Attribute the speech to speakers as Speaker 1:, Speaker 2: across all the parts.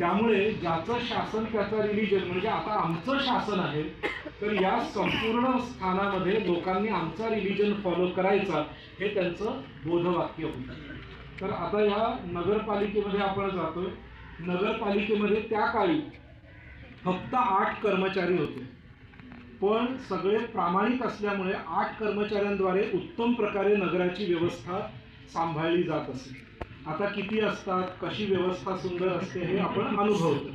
Speaker 1: त्यामुळे ज्याचं शासन त्याचा रिलीजन म्हणजे आता आमचं शासन आहे तर या संपूर्ण स्थानामध्ये लोकांनी आमचा रिलीजन फॉलो करायचा हे त्यांचं बोधवाक्य होतं. तर आता या नगरपालिकेमध्ये आपण जातोय. नगरपालिकेमध्ये त्या काळी फक्त आठ कर्मचारी होते. पण सगळे प्रामाणिक असल्यामुळे आठ कर्मचाऱ्यांद्वारे उत्तम प्रकारे नगराची व्यवस्था सांभाळली जात असे. आता किती असतात कशी व्यवस्था सुंदर असते हे आपण अनुभवतो.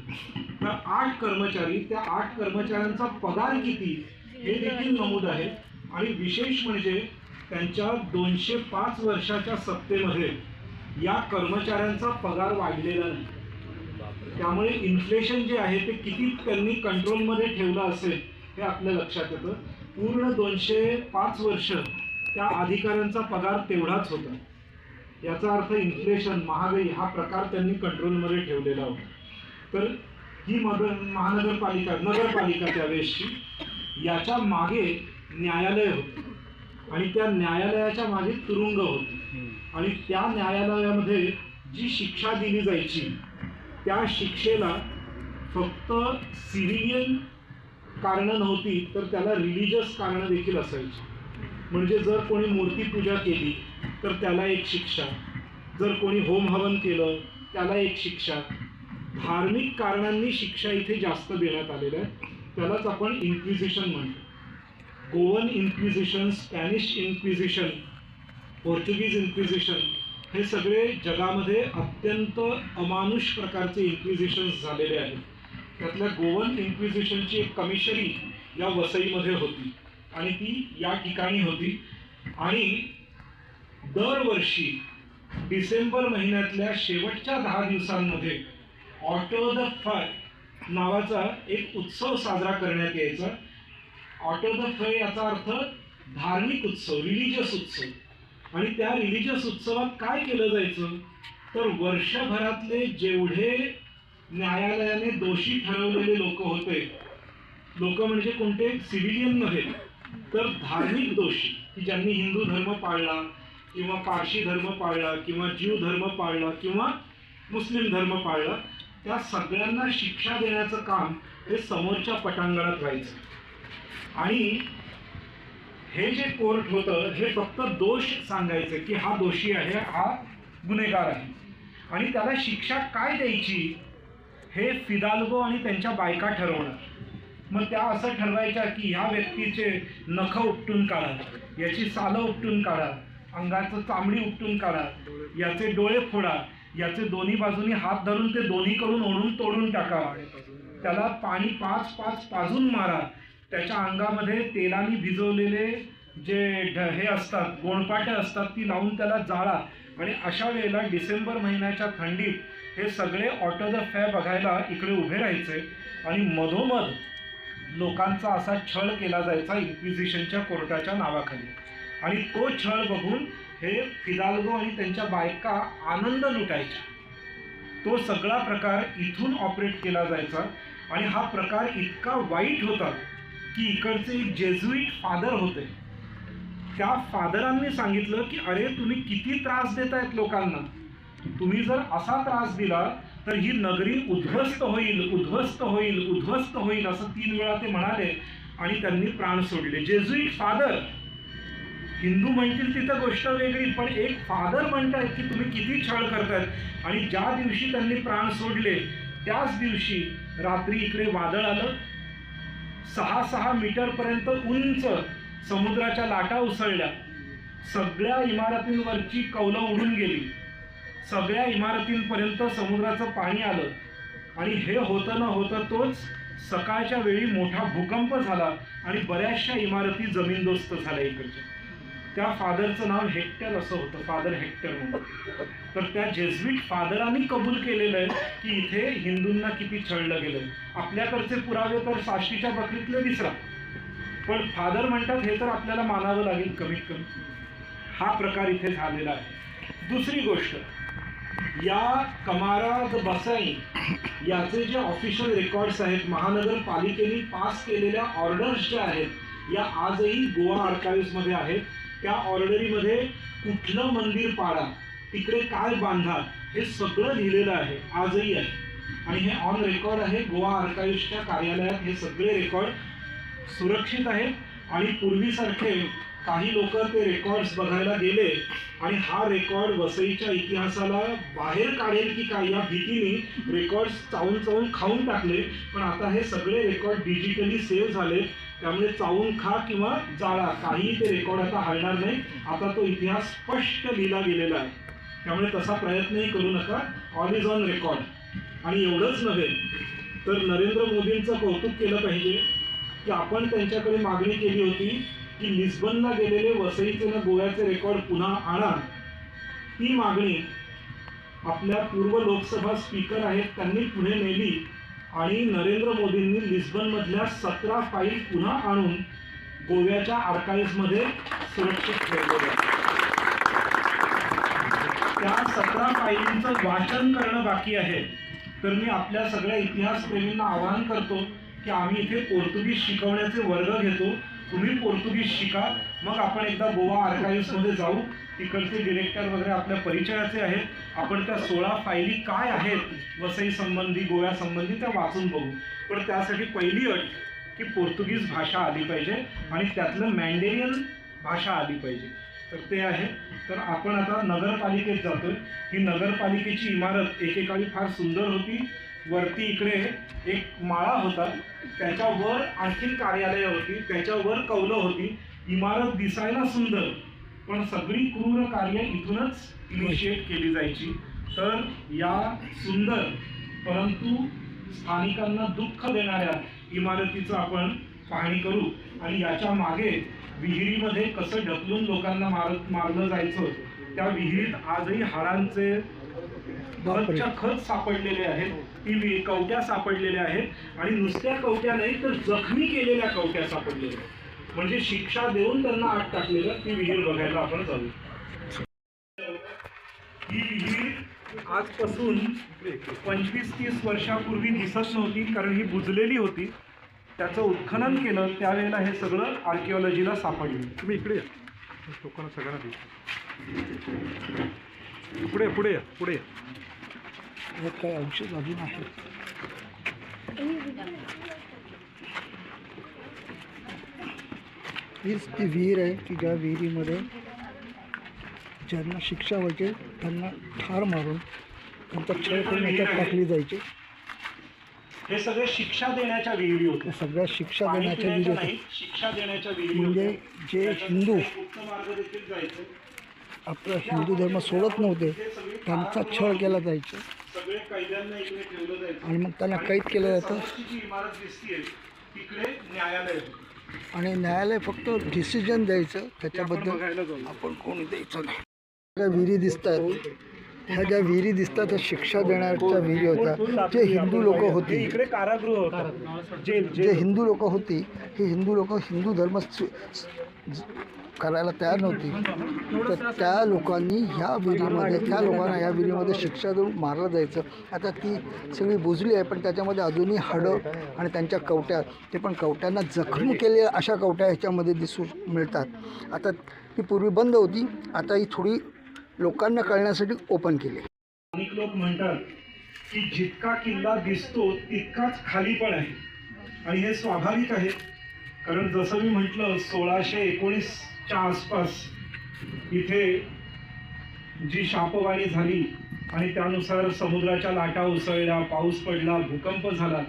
Speaker 1: तर आठ कर्मचारी त्या आठ कर्मचाऱ्यांचा पगार किती हे देखील नमूद आहे. आणि विशेष म्हणजे त्यांच्या दोनशे पाच वर्षाच्या सत्तेमध्ये या कर्मचाऱ्यांचा पगार वाढलेला नाही. त्यामुळे इन्फ्लेशन जे आहे ते किती त्यांनी कंट्रोलमध्ये ठेवलं असेल हे आपल्या लक्षात येतं. पूर्ण दोनशे पाच वर्ष त्या अधिकाऱ्यांचा पगार तेवढाच होता. याचा अर्थ इन्फ्लेशन महागाई हा प्रकार त्यांनी कंट्रोलमध्ये ठेवलेला होता. तर ही मग महानगरपालिका नगरपालिका त्यावेळेसची याच्या मागे न्यायालय होतं. आणि त्या न्यायालयाच्या मागे तुरुंग होते. आणि त्या न्यायालयामध्ये जी शिक्षा दिली जायची त्या शिक्षेला फक्त सिरियन कारणं नव्हती तर त्याला रिलिजियस कारणं देखील असायची. म्हणजे जर कोणी मूर्तीपूजा केली तर त्याला एक शिक्षा. जर कोणी होम हवन केलं त्याला एक शिक्षा. धार्मिक कारणांनी शिक्षा इथे जास्त देण्यात आलेल्या आहे. त्यालाच आपण इन्क्विझिशन म्हणतो. Goan inquisition Spanish inquisition Portuguese inquisition हे सगळे जगामध्ये अत्यंत अमानुष प्रकारचे इन्क्विझिशन्स झालेले आहेत. त्यातल्या गोवन इन्क्विझिशनची एक कमिशनरी या वसईमध्ये होती आणि ती या ठिकाणी होती. आणि दरवर्षी डिसेंबर महिन्यातल्या शेवटच्या दहा दिवसांमध्ये ऑटो द फाय नावाचा एक उत्सव साजरा करण्यात यायचा. ऑटो द फे याचा अर्थ धार्मिक उत्सव रिलिजियस उत्सव. आणि त्या रिलिजियस उत्सवात काय केलं जायचं? तर वर्षभरातले जेवढे न्यायालयाने दोषी ठरवलेले लोक होते लोक म्हणजे कोणते? सिव्हिलियन नव्हे तर धार्मिक दोषी की ज्यांनी हिंदू धर्म पाळला किंवा पारशी धर्म पाळला किंवा जीव धर्म पाळला किंवा मुस्लिम धर्म पाळला त्या सगळ्यांना शिक्षा देण्याचं काम हे समोरच्या पटांगणात व्हायचं. आणि हे जे कोर्ट होतं हे फक्त दोष सांगायचं की हा दोषी आहे हा गुन्हेगार आहे. आणि त्याला शिक्षा काय द्यायची? हे फिदाल्गो आणि त्यांच्या बायका ठरवणार. मग त्या असं ठरवायच्या की ह्या व्यक्तीचे नख उपटून काढा याची सालं उपटून काढा अंगाचं चामडी उपटून काढा. याचे डोळे फोडा. याचे दोन्ही बाजूनी हात धरून ते दोन्ही करून ओढून तोडून टाका. त्याला पाणी पाच पाच पाजून मारा. त्याच्या अंगामध्ये तेलाने भिजवलेले जे ढ हे असतात गोणपाटे असतात ती लावून त्याला जाळा. आणि अशा वेळेला डिसेंबर महिन्याच्या थंडीत हे सगळे ऑटो द फॅ बघायला इकडे उभे राहायचे. आणि मधोमध लोकांचा असा छळ केला जायचा इन्क्विजिशनच्या कोर्टाच्या नावाखाली. आणि तो छळ बघून हे फिदाल्गो आणि त्यांच्या बायका आनंद लुटायच्या. तो सगळा प्रकार इथून ऑपरेट केला जायचा आणि हा प्रकार इतका वाईट होता की इकडचे एक जेजुईट फादर होते. त्या फादरांनी सांगितलं की अरे तुम्ही किती त्रास देत आहेत लोकांना. तुम्ही जर असा त्रास दिला तर ही नगरी उद्ध्वस्त होईल उद्ध्वस्त होईल उद्ध्वस्त होईल असं तीन वेळा ते म्हणाले आणि त्यांनी प्राण सोडले. जेजुईट फादर हिंदू म्हणतील तिथं गोष्ट वेगळी पण एक फादर म्हणतात की तुम्ही किती छळ करतात आणि ज्या दिवशी त्यांनी प्राण सोडले त्याच दिवशी रात्री इकडे वादळ आलं. सहा सहा मीटरपर्यंत उंच समुद्राच्या लाटा उसळल्या. सगळ्या इमारतींवरची कौलं उडून गेली. सगळ्या इमारतींपर्यंत समुद्राचं पाणी आलं. आणि हे होतं न होतं तोच सकाळच्या वेळी मोठा भूकंप झाला आणि बऱ्याचशा इमारती जमीनदोस्त झाल्या इकडच्या. त्या फादरचं नाव हेक्टर असं होतं फादर हेक्टर म्हणून. तर त्या जेझविट फादरांनी कबूल केलेलं आहे की इथे हिंदूंना किती छळलं गेलं आपल्याकडचे पुरावे तर साष्टीच्या बकरीतले विसरा पण फादर म्हणतात हे तर आपल्याला मानावं लागेल कमीत कमी हा प्रकार इथे झालेला आहे. दुसरी गोष्ट या कमाराज बसाई याचे जे ऑफिशियल रेकॉर्ड्स आहेत महानगरपालिकेने पास केलेल्या ऑर्डर्स ज्या आहेत या आजही गोवा आर्काईव्समध्ये आहेत. त्या ऑर्डरीमध्ये कुठलं मंदिर पाडा तिकडे काय बांधा हे सगळं लिहिलेलं आहे आजही आहे. आणि हे ऑन रेकॉर्ड आहे गोवा आर्काइव्सच्या कार्यालयात हे सगळे रेकॉर्ड सुरक्षित आहेत. आणि पूर्वीसारखे काही लोक ते रेकॉर्ड्स बघायला गेले आणि हा रेकॉर्ड वसईच्या इतिहासाला बाहेर काढेल की काय या भीतीने रेकॉर्ड्स चावून चावून खाऊन टाकले. पण आता हे सगळे रेकॉर्ड डिजिटली सेव्ह झाले त्यामुळे चावून खा किंवा जाळा. काहीही ते रेकॉर्ड आता हलणार नाही. आता तो इतिहास स्पष्ट लिहिला गेलेला आहे. त्यामुळे तसा प्रयत्नही करू नका. ऑल इज ऑन रेकॉर्ड आणि एवढंच नव्हे तर नरेंद्र मोदींचं कौतुक केलं पाहिजे की आपण त्यांच्याकडे मागणी केली होती की लिस्बनला गेलेले वसईचे ना गोव्याचे रेकॉर्ड पुन्हा आणा. ती मागणी आपल्या पूर्व लोकसभा स्पीकर आहेत त्यांनी पुढे नेली. आणि नरेंद्र मोदींनी लिस्बनमधल्या सतरा फाईल पुन्हा आणून गोव्याच्या आर्काईव्हमध्ये सुरक्षित ठेवलेल्या त्या सतरा फाईलींचं वाचन करणं बाकी आहे. तर मी आपल्या सगळ्या इतिहासप्रेमींना आवाहन करतो की आम्ही इथे पोर्तुगीज शिकवण्याचे वर्ग घेतो. तुम्ही पोर्तुगीज शिका मग आपण एकदा गोवा आर्काईव्समध्ये जाऊ. तिकडचे डिरेक्टर वगैरे आपल्या परिचयाचे आहेत. आपण त्या सोळा फायली काय आहेत वसई संबंधी गोव्यासंबंधी त्या वाचून बघू. पण त्यासाठी पहिली अट की पोर्तुगीज भाषा आली पाहिजे आणि त्यातलं मँडेरियन भाषा आली पाहिजे. तर ते आहे. तर आपण आता नगरपालिकेत जातोय. ही नगरपालिकेची इमारत एकेकाळी फार सुंदर होती. वरती इकडे एक माळा होता. त्याच्यावर आणखीन कार्यालय होती. त्याच्यावर कौलं होती. इमारत दिसायला सुंदर पण सगळी क्रूर कार्य इथूनच इनिशिएट केली जायची. तर या सुंदर परंतु स्थानिकांना दुःख देणाऱ्या इमारतीचं आपण पाहणी करू. आणि याच्या मागे विहिरीमध्ये कसं ढकलून लोकांना मार मारलं जायचं त्या विहिरीत आजही हाडांचे खतच्या खत सापडलेले आहेत ती कवट्या सापडलेल्या आहेत आणि नुसत्या कवट्या नाही तर जखमी केलेल्या कवट्या सापडलेल्या आहेत. म्हणजे शिक्षा देऊन त्यांना आत टाकलेलं ती विहीर बघायला आपण जाऊ ही विहीर आजपासून पंचवीस तीस वर्षापूर्वी दिसत नव्हती कारण ही बुजलेली होती. त्याचं उत्खनन केलं त्यावेळेला हे सगळं आर्किओलॉजीला सापडलं.
Speaker 2: तुम्ही इकडे या. लोकांना सगळ्यांना दिसतं. पुढे पुढे या पुढे या.
Speaker 3: यात काही औषध अजून आहे. हीच ती विहीर आहे की ज्या विहिरीमध्ये ज्यांना शिक्षा व्हायची त्यांना ठार मारून त्यांचा छळ करून याच्यात टाकली जायची.
Speaker 1: हे सगळे शिक्षा देण्याच्या विहिरी होत्या
Speaker 3: त्या सगळ्या शिक्षा देण्याच्या विहिरी
Speaker 1: शिक्षा देण्याच्या विहिरी
Speaker 3: म्हणजे. जे हिंदू आपला हिंदू धर्म सोडत नव्हते. त्यांचा छळ केला जायचा.
Speaker 1: जायचं
Speaker 3: आणि मग त्यांना कैद केलं जातं. आणि न्यायालय फक्त डिसिजन द्यायचं. त्याच्याबद्दल आपण कोणी द्यायचं नाही. विहिरी दिसतात ह्या ज्या विहिरी दिसतात त्या शिक्षा देण्याच्या विहिरी होत्या. जे हिंदू लोक होती
Speaker 1: इकडे कारागृह होता
Speaker 3: जे हिंदू लोक होती हे हिंदू लोक हिंदू धर्म करायला तयार नव्हती. तर त्या लोकांनी ह्या विहिरीमध्ये त्या लोकांना ह्या विहिरीमध्ये शिक्षा देऊन मारलं जायचं. आता ती सगळी बुजली आहे पण त्याच्यामध्ये अजूनही हाडं आणि त्यांच्या कवट्या ते पण कवट्यांना जखमी केलेल्या अशा कवट्या ह्याच्यामध्ये दिसू मिळतात. आता ती पूर्वी बंद होती आता ही थोडी लोकांना कळण्यासाठी ओपन केले.
Speaker 1: अनेक लोक म्हणतात की जितका किल्ला दिसतो तितकाच खाली पण आहे. आणि हे स्वाभाविक आहे. कारण जसं मी म्हटलं सोळाशे एकोणीसच्या आसपास इथे जी शापवाणी झाली आणि त्यानुसार समुद्राच्या लाटा उसळल्या पाऊस पडला भूकंप झाला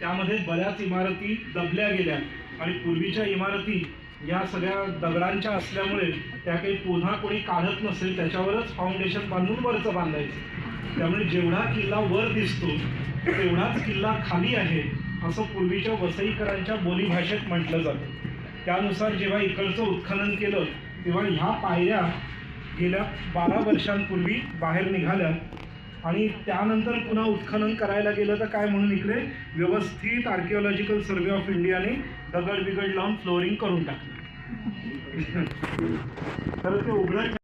Speaker 1: त्यामध्ये बऱ्याच इमारती दबल्या गेल्या. आणि पूर्वीच्या इमारती या सगळ्या दगडांच्या असल्यामुळे त्या काही पुन्हा कोणी काढत नसेल त्याच्यावरच फाउंडेशन बांधून वरचं बांधायचं. त्यामुळे जेवढा किल्ला वर दिसतो तेवढाच किल्ला खाली आहे असं पूर्वीच्या वसईकरांच्या बोलीभाषेत म्हटलं जातं. त्यानुसार जेव्हा इकडचं उत्खनन केलं तेव्हा ह्या पायऱ्या गेल्या बारा वर्षांपूर्वी बाहेर निघाल्या. आणि त्यानंतर पुन्हा उत्खनन करायला गेलं तर काय म्हणून इकडे? व्यवस्थित आर्किओलॉजिकल सर्वे ऑफ इंडियाने दगड बिगड लावून फ्लोरिंग करून टाकलं. तर ते उघडं